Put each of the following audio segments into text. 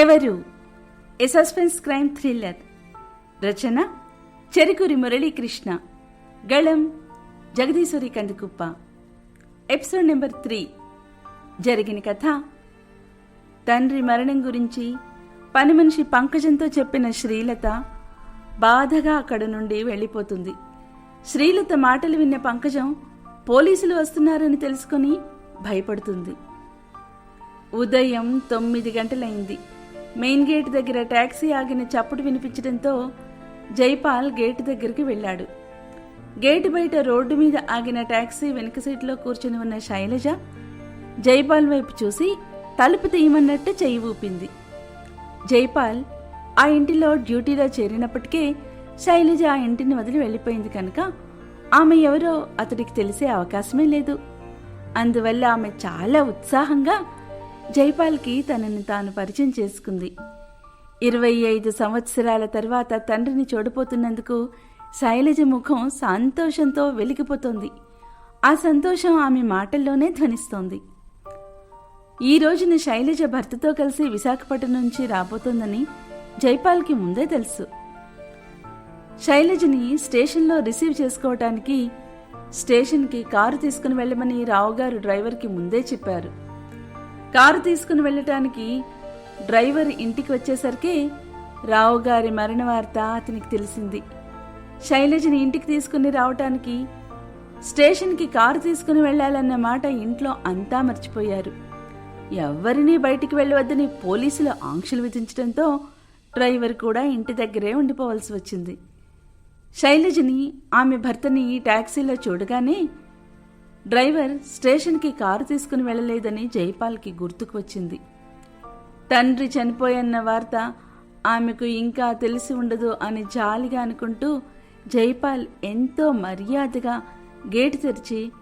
ఎవరు? ఏ suspense crime thriller? రచన చెరుకూరి మురళీకృష్ణ. గళం Jagadeeswari Kandikuppa. Episode number three. జరిగిన కథ. తండ్రి మరణం గురించి పని మనిషి పంకజంతో చెప్పిన శ్రీలత బాధగా అక్కడ నుండి వెళ్ళిపోతుంది. శ్రీలత మాటలు విన్న పంకజం పోలీసులు వస్తున్నారని తెలుసుకుని భయపడుతుంది. ఉదయం తొమ్మిది గంటలైంది. మెయిన్ గేట్ దగ్గర టాక్సీ ఆగిన చప్పుడు వినిపించడంతో జైపాల్ గేటు దగ్గరికి వెళ్ళాడు. గేటు బయట రోడ్డు మీద ఆగిన టాక్సీ వెనుక సీట్లో కూర్చుని ఉన్న శైలజ జైపాల్ వైపు చూసి తలుపు తీయమన్నట్టు చెయ్యి ఊపింది. జైపాల్ ఆ ఇంటిలో డ్యూటీలో చేరినప్పటికే శైలజ ఆ ఇంటిని వదిలి వెళ్ళిపోయింది కనుక ఆమె ఎవరో అతడికి తెలిసే అవకాశమే లేదు. అందువల్ల ఆమె చాలా ఉత్సాహంగా జైపాల్కి తనని తాను పరిచయం చేసుకుంది. ఇరవై ఐదు సంవత్సరాల తర్వాత తండ్రిని చూడపోతున్నందుకు శైలజ ముఖం సంతోషంతో వెలిగిపోతోంది. ఆ సంతోషం ఆమె మాటల్లోనే ధ్వనిస్తోంది. ఈ రోజున శైలజ భర్తతో కలిసి విశాఖపట్నం నుంచి రాబోతోందని జైపాల్కి ముందే తెలుసు. శైలజని స్టేషన్లో రిసీవ్ చేసుకోవటానికి స్టేషన్కి కారు తీసుకుని వెళ్ళమని రావుగారు డ్రైవర్కి ముందే చెప్పారు. కారు తీసుకుని వెళ్ళటానికి డ్రైవర్ ఇంటికి వచ్చేసరికి రావుగారి మరణ వార్త అతనికి తెలిసింది. శైలజని ఇంటికి తీసుకుని రావటానికి స్టేషన్కి కారు తీసుకుని వెళ్ళాలన్న మాట ఇంట్లో అంతా మర్చిపోయారు. ఎవ్వరినీ బయటికి వెళ్ళవద్దని పోలీసులు ఆంక్షలు విధించడంతో డ్రైవర్ కూడా ఇంటి దగ్గరే ఉండిపోవాల్సి వచ్చింది. శైలజని ఆమె భర్తని టాక్సీలో చూడగానే డ్రైవర్ స్టేషన్కి కారు తీసుకుని వెళ్ళలేదని జైపాల్కి గుర్తుకు వచ్చింది. తండ్రి చనిపోయన్న వార్త ఆమెకు ఇంకా తెలిసి ఉండదు అని జాలిగా అనుకుంటూ జైపాల్ ఎంతో మర్యాదగా గేటు తెరిచి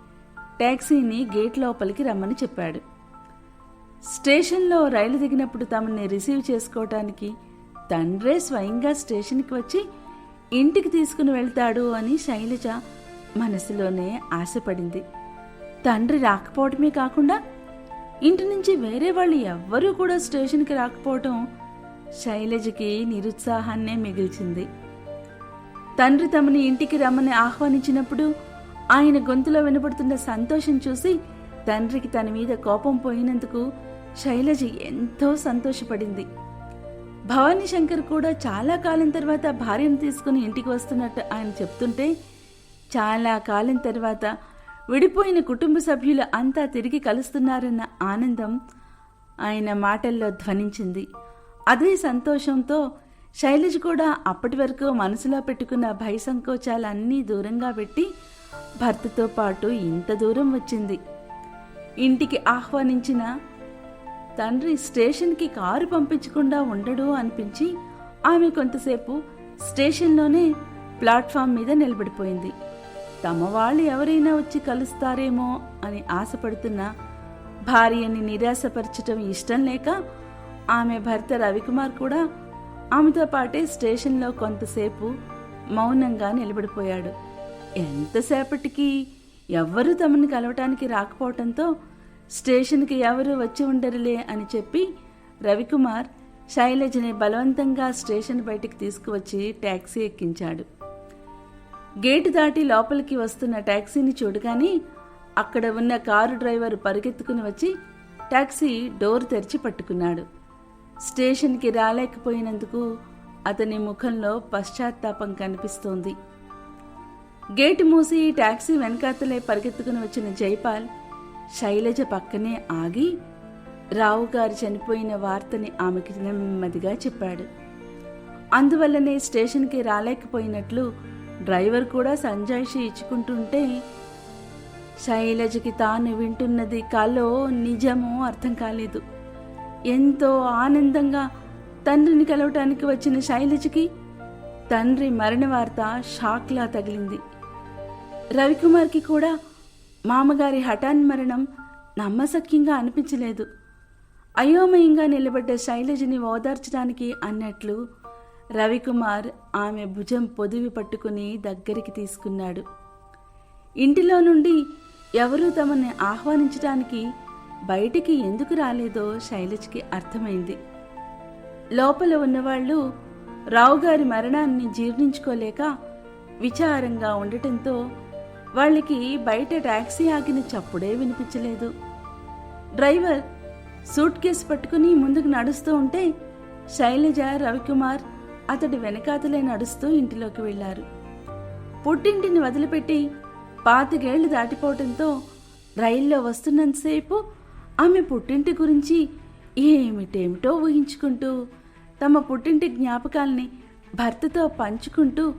ట్యాక్సీని గేట్ లోపలికి రమ్మని చెప్పాడు. స్టేషన్లో రైలు దిగినప్పుడు తమని రిసీవ్ చేసుకోవటానికి తండ్రే స్వయంగా స్టేషన్కి వచ్చి ఇంటికి తీసుకుని వెళ్తాడు అని శైలజ మనసులోనే ఆశపడింది. తండ్రి రాకపోవటమే కాకుండా ఇంటి నుంచి వేరే వాళ్ళు ఎవ్వరూ కూడా స్టేషన్కి రాకపోవటం శైలజకి నిరుత్సాహాన్నే మిగిల్చింది. తండ్రి తమని ఇంటికి రమ్మని ఆహ్వానించినప్పుడు ఆయన గొంతులో వినపడుతున్న సంతోషం చూసి తండ్రికి తన మీద కోపం పోయినందుకు శైలజ ఎంతో సంతోషపడింది. భవానీ శంకర్ కూడా చాలా కాలం తర్వాత భార్యను తీసుకుని ఇంటికి వస్తున్నట్టు ఆయన చెప్తుంటే చాలా కాలం తర్వాత విడిపోయిన కుటుంబ సభ్యులు అంతా తిరిగి కలుస్తున్నారన్న ఆనందం ఆయన మాటల్లో ధ్వనించింది. అదే సంతోషంతో శైలజ కూడా అప్పటి వరకు మనసులో పెట్టుకున్న భయ సంకోచాలన్నీ దూరంగా పెట్టి భర్తతో పాటు ఇంత దూరం వచ్చింది. ఇంటికి ఆహ్వానించిన తండ్రి స్టేషన్కి కారు పంపించకుండా ఉండడు అనిపించి ఆమె కొంతసేపు స్టేషన్లోనే ప్లాట్ఫామ్ మీద నిలబడిపోయింది. తమ వాళ్ళు ఎవరైనా వచ్చి కలుస్తారేమో అని ఆశపడుతున్న భార్యని నిరాశపరచటం ఇష్టం లేక ఆమె భర్త రవికుమార్ కూడా ఆమెతో పాటే స్టేషన్లో కొంతసేపు మౌనంగా నిలబడిపోయాడు. ఎంతసేపటికి ఎవ్వరూ తమని కలవటానికి రాకపోవటంతో స్టేషన్కి ఎవరు వచ్చి ఉండరులే అని చెప్పి రవికుమార్ శైలజని బలవంతంగా స్టేషన్ బయటికి తీసుకువచ్చి ట్యాక్సీ ఎక్కించాడు. గేటు దాటి లోపలికి వస్తున్న ట్యాక్సీని చూడగానే అక్కడ ఉన్న కారు డ్రైవర్ పరిగెత్తుకుని వచ్చి ట్యాక్సీ డోర్ తెరిచి పట్టుకున్నాడు. స్టేషన్కి రాలేకపోయినందుకు అతని ముఖంలో పశ్చాత్తాపం కనిపిస్తోంది. గేటు మూసి ట్యాక్సీ వెనకాతలే పరిగెత్తుకుని వచ్చిన జైపాల్ శైలజ పక్కనే ఆగి రావు గారు చనిపోయిన వార్తని ఆమెకి నెమ్మదిగా చెప్పాడు. అందువల్లనే స్టేషన్కి రాలేకపోయినట్లు డ్రైవర్ కూడా సంజాయిషి ఇచ్చుకుంటుంటే శైలజకి తాను వింటున్నది కలో నిజమో అర్థం కాలేదు. ఎంతో ఆనందంగా తండ్రిని కలవటానికి వచ్చిన శైలజకి తండ్రి మరణ వార్త షాక్లా తగిలింది. రవికుమార్కి కూడా మామగారి హఠాన్ మరణం నమ్మసక్యంగా అనిపించలేదు. అయోమయంగా నిలబడ్డ శైలజని ఓదార్చడానికి అన్నట్లు రవికుమార్ ఆమె భుజం పొదివి పట్టుకుని దగ్గరికి తీసుకున్నాడు. ఇంటిలో నుండి ఎవరూ తమని ఆహ్వానించడానికి బయటికి ఎందుకు రాలేదో శైలజ్కి అర్థమైంది. లోపల ఉన్నవాళ్ళు రావుగారి మరణాన్ని జీర్ణించుకోలేక విచారంగా ఉండటంతో వాళ్ళకి బయట టాక్సీ ఆగిన చప్పుడే వినిపించలేదు. డ్రైవర్ సూట్ కేసు పట్టుకుని ముందుకు నడుస్తూ ఉంటే శైలజ రవికుమార్ అతడి వెనకాతలే నడుస్తూ ఇంటిలోకి వెళ్ళారు పుట్టింటిని వదిలిపెట్టి పాతికేళ్ళు దాటిపోవటంతో రైల్లో వస్తున్నంతసేపు ఆమె పుట్టింటి గురించి ఏమిటేమిటో ఊహించుకుంటూ తమ పుట్టింటి జ్ఞాపకాల్ని భర్తతో పంచుకుంటూ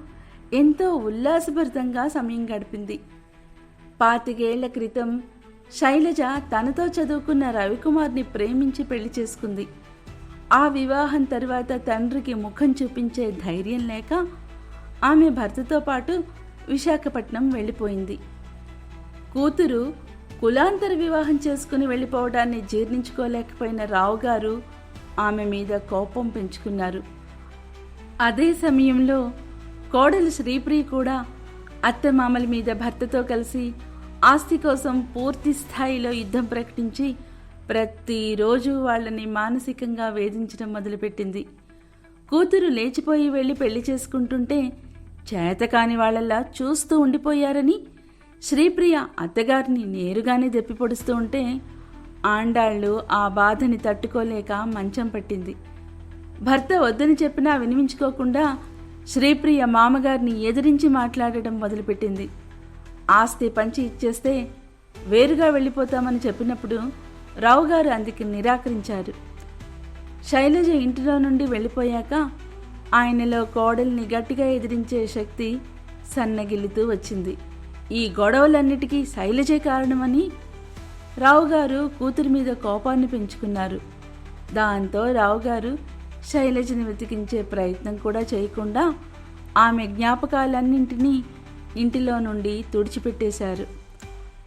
ఎంతో ఉల్లాసభరితంగా సమయం గడిపింది. పాతికేళ్ళ క్రితం శైలజ తనతో చదువుకున్న రవికుమార్ని ప్రేమించి పెళ్ళి చేసుకుంది. ఆ వివాహం తరువాత తండ్రికి ముఖం చూపించే ధైర్యం లేక ఆమె భర్తతో పాటు విశాఖపట్నం వెళ్ళిపోయింది. కూతురు కులాంతర వివాహం చేసుకుని వెళ్ళిపోవడాన్ని జీర్ణించుకోలేకపోయిన రావు గారు ఆమె మీద కోపం పెంచుకున్నారు. అదే సమయంలో కోడలు శ్రీప్రియ కూడా అత్తమామల మీద భర్తతో కలిసి ఆస్తి కోసం పూర్తి స్థాయిలో యుద్ధం ప్రకటించి ప్రతిరోజు వాళ్ళని మానసికంగా వేధించడం మొదలుపెట్టింది. కూతురు లేచిపోయి వెళ్ళి పెళ్ళి చేసుకుంటుంటే చేతకాని వాళ్ళలా చూస్తూ ఉండిపోయారని శ్రీప్రియ అత్తగారిని నేరుగానే దెప్పి పొడుస్తూ ఉంటే ఆండాళ్ళు ఆ బాధని తట్టుకోలేక మంచం పట్టింది. భర్త వద్దని చెప్పినా వినిపించుకోకుండా శ్రీప్రియ మామగారిని ఎదిరించి మాట్లాడటం మొదలుపెట్టింది. ఆస్తి పంచి ఇచ్చేస్తే వేరుగా వెళ్ళిపోతామని చెప్పినప్పుడు రావు గారు అందుకు నిరాకరించారు. శైలజ ఇంటిలో నుండి వెళ్ళిపోయాక ఆయనలో కోడల్ని గట్టిగా ఎదిరించే శక్తి సన్నగిల్లుతూ వచ్చింది. ఈ గొడవలన్నిటికీ శైలజే కారణమని రావు గారు కూతురి మీద కోపాన్ని పెంచుకున్నారు. దాంతో రావు గారు శైలజని వెతికించే ప్రయత్నం కూడా చేయకుండా ఆమె జ్ఞాపకాలన్నింటినీ ఇంటిలో నుండి తుడిచిపెట్టేశారు.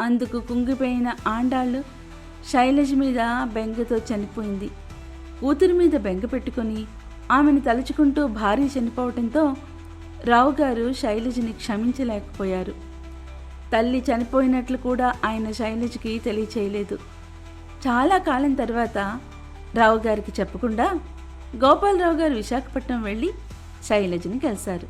అందుకు కుంగిపోయిన ఆండాళ్ళు శైలజ మీద బెంగతో చనిపోయింది. కూతురి మీద బెంగ పెట్టుకొని ఆమెను తలుచుకుంటూ భార్య చనిపోవటంతో రావు గారు శైలజని క్షమించలేకపోయారు. తల్లి చనిపోయినట్లు కూడా ఆయన శైలజకి తెలియచేయలేదు. చాలా కాలం తర్వాత రావు గారికి చెప్పకుండా గోపాలరావు గారు విశాఖపట్నం వెళ్ళి శైలజని కలిశారు.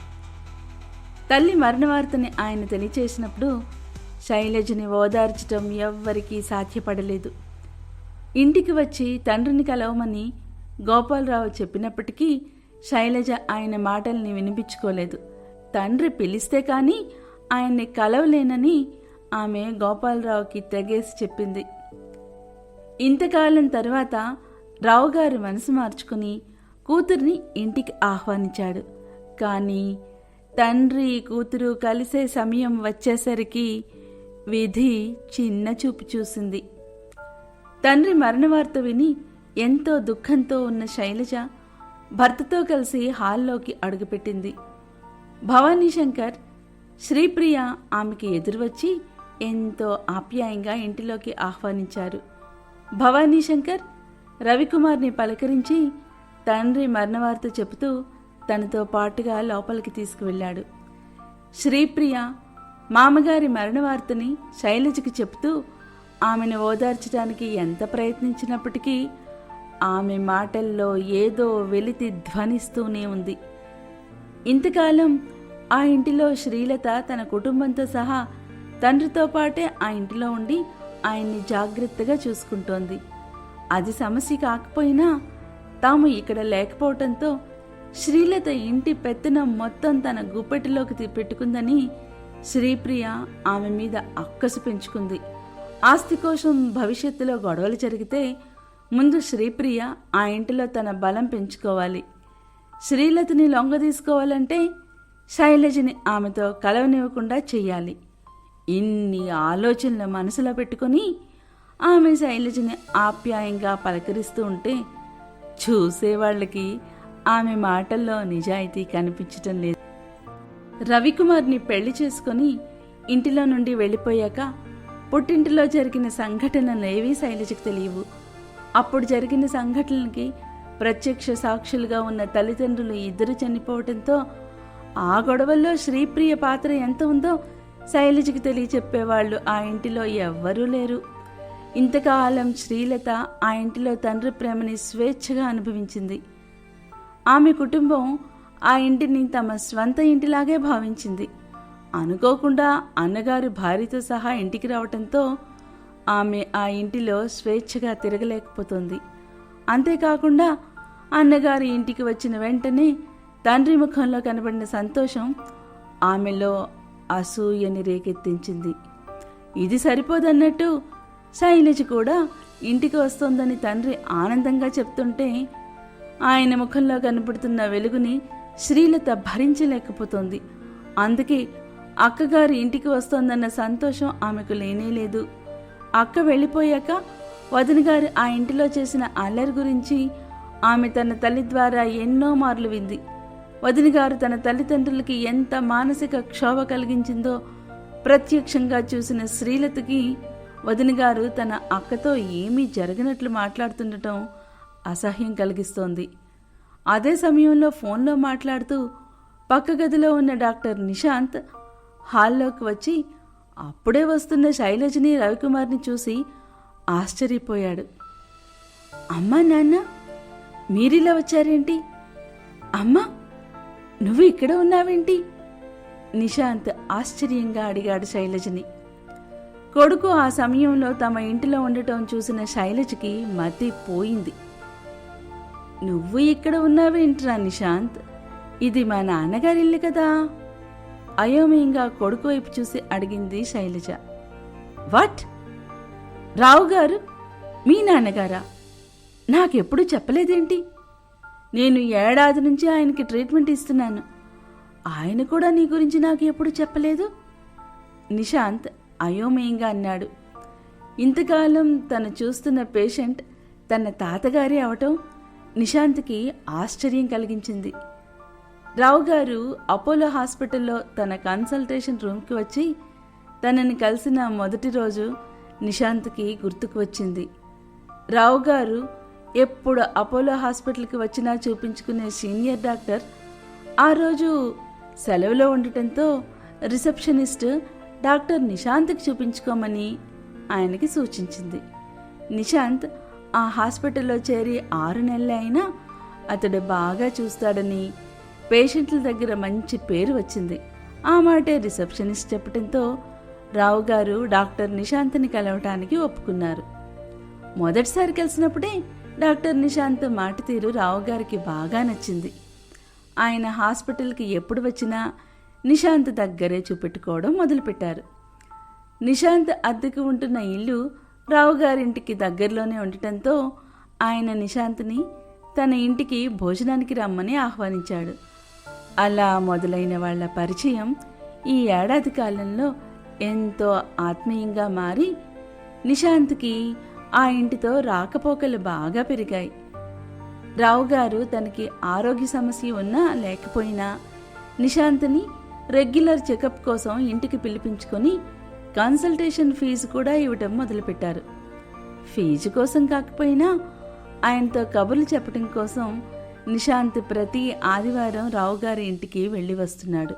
తల్లి మరణ వార్తని ఆయన తెలియచేసినప్పుడు శైలజని ఓదార్చటం ఎవ్వరికీ సాధ్యపడలేదు. ఇంటికి వచ్చి తండ్రిని కలవమని గోపాలరావు చెప్పినప్పటికీ శైలజ ఆయన మాటల్ని వినిపించుకోలేదు. తండ్రి పిలిస్తే కానీ ఆయన్ని కలవలేనని ఆమె గోపాలరావుకి తెగేసి చెప్పింది. ఇంతకాలం తర్వాత రావుగారు మనసు మార్చుకుని కూతుర్ని ఇంటికి ఆహ్వానించాడు. కానీ తండ్రి కూతురు కలిసే సమయం వచ్చేసరికి విధి చిన్న చూపు చూసింది. తండ్రి మరణ వార్త విని ఎంతో దుఃఖంతో ఉన్న శైలజ భర్తతో కలిసి హాల్లోకి అడుగుపెట్టింది. భవానీ శంకర్ శ్రీప్రియ ఆమెకి ఎదురువచ్చి ఎంతో ఆప్యాయంగా ఇంటిలోకి ఆహ్వానించారు. భవానీ శంకర్ రవికుమార్ని పలకరించి తండ్రి మరణవార్త చెబుతూ తనతో పాటుగా లోపలికి తీసుకువెళ్ళాడు. శ్రీప్రియ మామగారి మరణవార్తని శైలజకి చెప్తూ ఆమెను ఓదార్చడానికి ఎంత ప్రయత్నించినప్పటికీ ఆమె మాటల్లో ఏదో వెలితి ధ్వనిస్తూనే ఉంది. ఇంతకాలం ఆ ఇంటిలో శ్రీలత తన కుటుంబంతో సహా తండ్రితో పాటే ఆ ఇంటిలో ఉండి ఆయన్ని జాగ్రత్తగా చూసుకుంటోంది. అది సమస్య కాకపోయినా తాము ఇక్కడ లేకపోవటంతో శ్రీలత ఇంటి పెత్తనం మొత్తం తన గుప్పెటిలోకి పెట్టుకుందని శ్రీప్రియ ఆమె మీద అక్కసు పెంచుకుంది. ఆస్తి కోసం భవిష్యత్తులో గొడవలు జరిగితే ముందు శ్రీప్రియ ఆ ఇంటిలో తన బలం పెంచుకోవాలి. శ్రీలతని లొంగ తీసుకోవాలంటే శైలజని ఆమెతో కలవనివ్వకుండా చెయ్యాలి. ఇన్ని ఆలోచనలు మనసులో పెట్టుకొని ఆమె శైలజని ఆప్యాయంగా పలకరిస్తూ ఉంటే చూసేవాళ్ళకి ఆమె మాటల్లో నిజాయితీ కనిపించటం లేదు. రవికుమార్ని పెళ్ళి చేసుకొని ఇంటిలో నుండి వెళ్ళిపోయాక పుట్టింటిలో జరిగిన సంఘటనలు ఏవీ శైలజకు తెలియవు. అప్పుడు జరిగిన సంఘటనలకి ప్రత్యక్ష సాక్షులుగా ఉన్న తల్లిదండ్రులు ఇద్దరు చనిపోవడంతో ఆ గొడవల్లో శ్రీప్రియ పాత్ర ఎంత ఉందో శైలజకి తెలియచెప్పేవాళ్ళు ఆ ఇంటిలో ఎవ్వరూ లేరు. ఇంతకాలం శ్రీలత ఆ ఇంటిలో తండ్రి ప్రేమని స్వేచ్ఛగా అనుభవించింది. ఆమె కుటుంబం ఆ ఇంటిని తమ స్వంత ఇంటిలాగే భావించింది. అనుకోకుండా అన్నగారు భార్యతో సహా ఇంటికి రావటంతో ఆమె ఆ ఇంటిలో స్వేచ్ఛగా తిరగలేకపోతుంది. అంతేకాకుండా అన్నగారి ఇంటికి వచ్చిన వెంటనే తండ్రి ముఖంలో కనబడిన సంతోషం ఆమెలో అసూయని రేకెత్తించింది. ఇది సరిపోదన్నట్టు శైలజ కూడా ఇంటికి వస్తోందని తండ్రి ఆనందంగా చెప్తుంటే ఆయన ముఖంలో కనపడుతున్న వెలుగుని శ్రీలత భరించలేకపోతోంది. అందుకే అక్కగారు ఇంటికి వస్తోందన్న సంతోషం ఆమెకు లేనేలేదు అక్క వెళ్ళిపోయాక వదినగారు ఆ ఇంటిలో చేసిన అల్లరి గురించి ఆమె తన తల్లి ద్వారా ఎన్నో మార్లు వింది. వదినగారు తన తల్లిదండ్రులకి ఎంత మానసిక క్షోభ కలిగించిందో ప్రత్యక్షంగా చూసిన శ్రీలతకి వదినగారు తన అక్కతో ఏమీ జరగనట్లు మాట్లాడుతుండటం అసహ్యం కలిగిస్తోంది. అదే సమయంలో ఫోన్లో మాట్లాడుతూ పక్క గదిలో ఉన్న డాక్టర్ నిశాంత్ హాల్లోకి వచ్చి అప్పుడే వస్తున్న శైలజని రవికుమార్ని చూసి ఆశ్చర్యపోయాడు. అమ్మా నాన్న మీరిలా వచ్చారేంటి? అమ్మా నువ్వు ఇక్కడ ఉన్నావేంటి? నిశాంత్ ఆశ్చర్యంగా అడిగాడు శైలజని. కొడుకు ఆ సమయంలో తమ ఇంటిలో ఉండటం చూసిన శైలజకి మతి పోయింది. నువ్వు ఇక్కడ ఉన్నావేంట్రా నిశాంత్? ఇది మా నాన్నగారి ఇల్లు కదా. అయోమయంగా కొడుకు వైపు చూసి అడిగింది శైలజ. వాట్? రావు గారు మీ నాన్నగారా? నాకెప్పుడు చెప్పలేదేంటి? నేను ఏడాది నుంచి ఆయనకి ట్రీట్మెంట్ ఇస్తున్నాను. ఆయన కూడా నీ గురించి నాకు ఎప్పుడు చెప్పలేదు? నిశాంత్ అయోమయంగా అన్నాడు. ఇంతకాలం తను చూస్తున్న పేషెంట్ తన తాతగారి అవటం నిశాంత్కి ఆశ్చర్యం కలిగించింది. రావు గారు అపోలో హాస్పిటల్లో తన కన్సల్టేషన్ రూమ్కి వచ్చి తనని కలిసిన మొదటి రోజు నిశాంత్కి గుర్తుకు వచ్చింది. రావు గారు ఎప్పుడు అపోలో హాస్పిటల్కి వచ్చినా చూపించుకునే సీనియర్ డాక్టర్ ఆ రోజు సెలవులో ఉండటంతో రిసెప్షనిస్ట్ డాక్టర్ నిశాంత్కి చూపించుకోమని ఆయనకి సూచించింది. నిశాంత్ ఆ హాస్పిటల్లో చేరి ఆరు నెలలే అయినా అతడు బాగా చూస్తాడని పేషెంట్ల దగ్గర మంచి పేరు వచ్చింది. ఆ మాటే రిసెప్షనిస్ట్ చెప్పడంతో రావు గారు డాక్టర్ నిశాంత్ని కలవటానికి ఒప్పుకున్నారు. మొదటిసారి కలిసినప్పుడే డాక్టర్ నిశాంత్ మాట తీరు రావు గారికి బాగా నచ్చింది. ఆయన హాస్పిటల్కి ఎప్పుడు వచ్చినా నిశాంత్ దగ్గరే చూపెట్టుకోవడం మొదలుపెట్టారు. నిశాంత్ అద్దెకు ఉంటున్న ఇల్లు రావు గారింటికి దగ్గరలోనే ఉండటంతో ఆయన నిశాంత్ని తన ఇంటికి భోజనానికి రమ్మని ఆహ్వానించాడు. అలా మొదలైన వాళ్ళ పరిచయం ఈ ఏడాది కాలంలో ఎంతో ఆత్మీయంగా మారి నిశాంత్కి ఆ ఇంటితో రాకపోకలు బాగా పెరిగాయి. రావు గారు తనకి ఆరోగ్య సమస్య ఉన్నా లేకపోయినా నిశాంత్ని రెగ్యులర్ చెకప్ కోసం ఇంటికి పిలిపించుకొని కన్సల్టేషన్ ఫీజు కూడా ఇవ్వటం మొదలుపెట్టారు. ఫీజు కోసం కాకపోయినా ఆయనతో కబుర్లు చెప్పడం కోసం నిశాంత్ ప్రతి ఆదివారం రావు గారి ఇంటికి వెళ్ళి వస్తున్నాడు.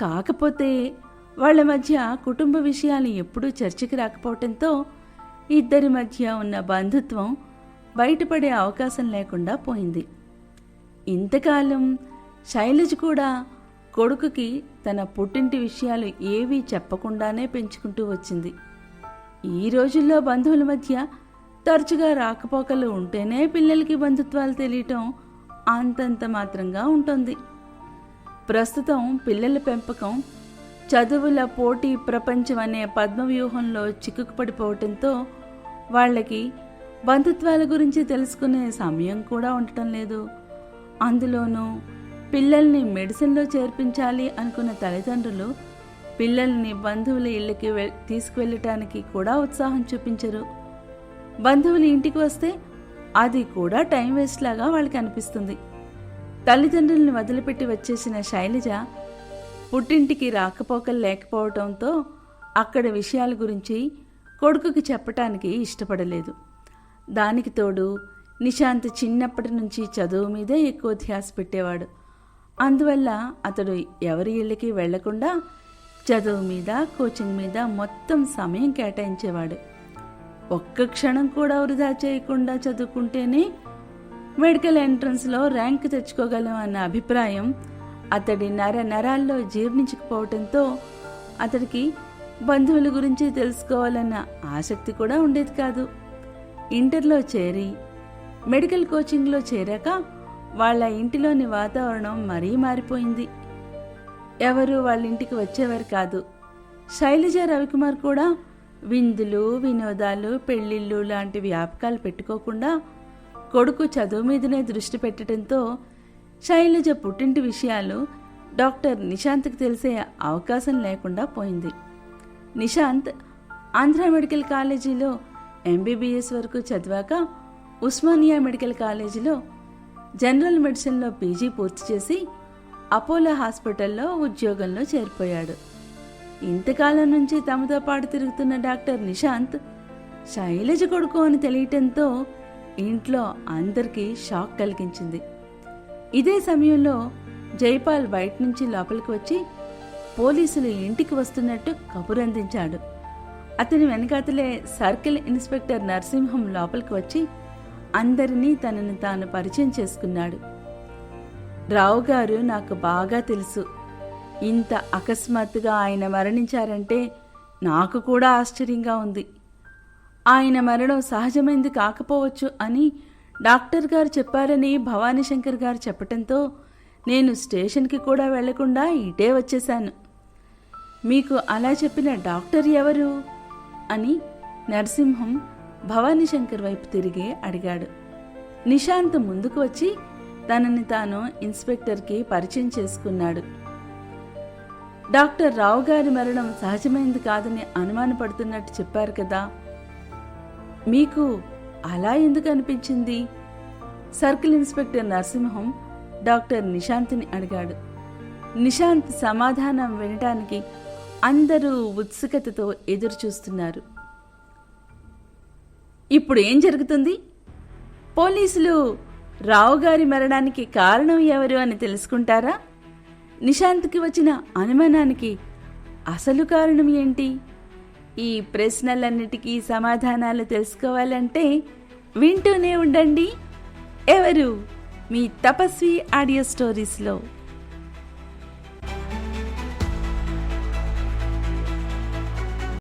కాకపోతే వాళ్ళ మధ్య కుటుంబ విషయాలు ఎప్పుడూ చర్చకి రాకపోవటంతో ఇద్దరి మధ్య ఉన్న బంధుత్వం బయటపడే అవకాశం లేకుండా పోయింది. ఇంతకాలం శైలజ్ కూడా కొడుకుకి తన పుట్టింటి విషయాలు ఏవీ చెప్పకుండానే పెంచుకుంటూ వచ్చింది. ఈ రోజుల్లో బంధువుల మధ్య తరచుగా రాకపోకలు ఉంటేనే పిల్లలకి బంధుత్వాలు తెలియటం అంతంత మాత్రంగా ఉంటుంది. ప్రస్తుతం పిల్లల పెంపకం చదువుల పోటీ ప్రపంచం అనే పద్మవ్యూహంలో చిక్కుకుపడిపోవటంతో వాళ్ళకి బంధుత్వాల గురించి తెలుసుకునే సమయం కూడా ఉండటం లేదు. అందులోనూ పిల్లల్ని మెడిసిన్లో చేర్పించాలి అనుకున్న తల్లిదండ్రులు పిల్లల్ని బంధువుల ఇళ్ళకి వె- తీసుకువెళ్ళటానికి కూడా ఉత్సాహం చూపించరు. బంధువులు ఇంటికి వస్తే అది కూడా టైం వేస్ట్ లాగా వాళ్ళకి అనిపిస్తుంది. తల్లిదండ్రుల్ని వదిలిపెట్టి వచ్చేసిన శైలజ పుట్టింటికి రాకపోకలు లేకపోవడంతో అక్కడ విషయాల గురించి కొడుకుకి చెప్పటానికి ఇష్టపడలేదు. దానికి తోడు నిశాంత్ చిన్నప్పటి నుంచి చదువు మీదే ఎక్కువ ధ్యాస పెట్టేవాడు. అందువల్ల అతడు ఎవరి ఇళ్ళకి వెళ్ళకుండా చదువు మీద కోచింగ్ మీద మొత్తం సమయం కేటాయించేవాడు. ఒక్క క్షణం కూడా వృధా చేయకుండా చదువుకుంటేనే మెడికల్ ఎంట్రన్స్లో ర్యాంక్ తెచ్చుకోగలం అన్న అభిప్రాయం అతడి నర నరాల్లో జీర్ణించకపోవడంతో అతడికి బంధువుల గురించి తెలుసుకోవాలన్న ఆసక్తి కూడా ఉండేది కాదు. ఇంటర్లో చేరి మెడికల్ కోచింగ్లో చేరాక వాళ్ళ ఇంటిలోని వాతావరణం మరీ మారిపోయింది. ఎవరు వాళ్ళ ఇంటికి వచ్చేవారు కాదు. శైలజ రవికుమార్ కూడా విందులు వినోదాలు పెళ్ళిళ్ళు లాంటి వ్యాపకాలు పెట్టుకోకుండా కొడుకు చదువు మీదనే దృష్టి పెట్టడంతో శైలజ పుట్టింటి విషయాలు డాక్టర్ నిశాంత్కి తెలిసే అవకాశం లేకుండా పోయింది. నిశాంత్ ఆంధ్ర మెడికల్ కాలేజీలో ఎంబీబీఎస్ వరకు చదివాక ఉస్మానియా మెడికల్ కాలేజీలో జనరల్ మెడిసిన్లో పీజీ పూర్తి చేసి అపోలో హాస్పిటల్లో ఉద్యోగంలో చేరిపోయాడు. ఇంతకాలం నుంచి తమతో పాటు తిరుగుతున్న డాక్టర్ నిశాంత్ శైలజ కొడుకు అని తెలియటంతో ఇంట్లో అందరికీ షాక్ కలిగించింది. ఇదే సమయంలో జైపాల్ బయట నుంచి లోపలికి వచ్చి పోలీసులు ఇంటికి వస్తున్నట్టు కబురు అందించాడు. అతని వెనకాతలే సర్కిల్ ఇన్స్పెక్టర్ నరసింహం లోపలికి వచ్చి అందరినీ తనను తాను పరిచయం చేసుకున్నాడు. రావు గారు నాకు బాగా తెలుసు. ఇంత అకస్మాత్తుగా ఆయన మరణించారంటే నాకు కూడా ఆశ్చర్యంగా ఉంది. ఆయన మరణం సహజమైంది కాకపోవచ్చు అని డాక్టర్ గారు చెప్పారని భవానీ శంకర్ గారు చెప్పటంతో నేను స్టేషన్కి కూడా వెళ్ళకుండా ఇటే వచ్చేశాను. మీకు అలా చెప్పిన డాక్టర్ ఎవరు? అని నరసింహం భవానీ శంకర్ వైపు తిరిగి అడిగాడు. నిశాంత్ ముందుకు వచ్చి తనని తాను ఇన్స్పెక్టర్కి పరిచయం చేసుకున్నాడు. డాక్టర్ రావు గారి మరణం సహజమైంది కాదని అనుమానపడుతున్నట్టు చెప్పారు కదా. మీకు అలా ఎందుకు అనిపించింది? సర్కిల్ ఇన్స్పెక్టర్ నరసింహం డాక్టర్ నిశాంత్ని అడిగాడు. నిశాంత్ సమాధానం వినటానికి అందరూ ఉత్సుకతతో ఎదురు చూస్తున్నారు ఇప్పుడు ఏం జరుగుతుంది? పోలీసులు రావు గారి మరణానికి కారణం ఎవరు అని తెలుసుకుంటారా? నిశాంత్కి వచ్చిన అనుమానానికి అసలు కారణం ఏంటి? ఈ ప్రశ్నలన్నిటికీ సమాధానాలు తెలుసుకోవాలంటే వింటూనే ఉండండి. ఎవరు? మీ తపస్వి ఆడియో స్టోరీస్లో.